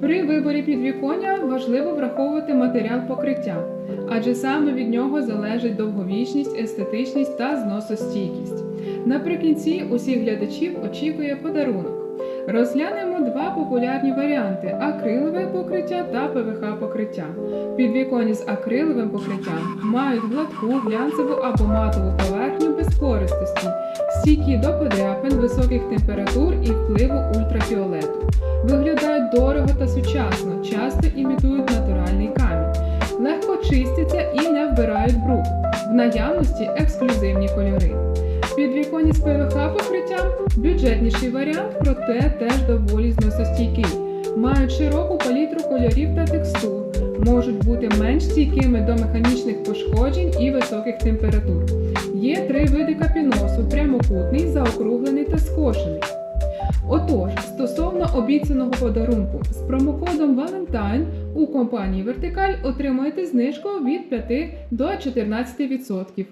При виборі підвіконня важливо враховувати матеріал покриття, адже саме від нього залежить довговічність, естетичність та зносостійкість. Наприкінці усіх глядачів очікує подарунок. Розглянемо два популярні варіанти: акрилове покриття та ПВХ покриття. Підвіконня з акриловим покриттям мають гладку, глянцеву або матову поверхню без пористості, стійкі до подряпин, високих температур і впливу ультрафіолету. Дорого та сучасно, часто імітують натуральний камінь, легко чистяться і не вбирають бруд. В наявності ексклюзивні кольори. Підвіконні з ПВХ покриттям бюджетніший варіант, проте теж доволі зносостійкий. Мають широку палітру кольорів та текстур, можуть бути менш стійкими до механічних пошкоджень і високих температур. Є три види капіносу: прямокутний, заокруглений та скошений. Отож, стосовно обіцяного подарунку, з промокодом Valentine у компанії Вертикаль отримаєте знижку від 5 до 14%.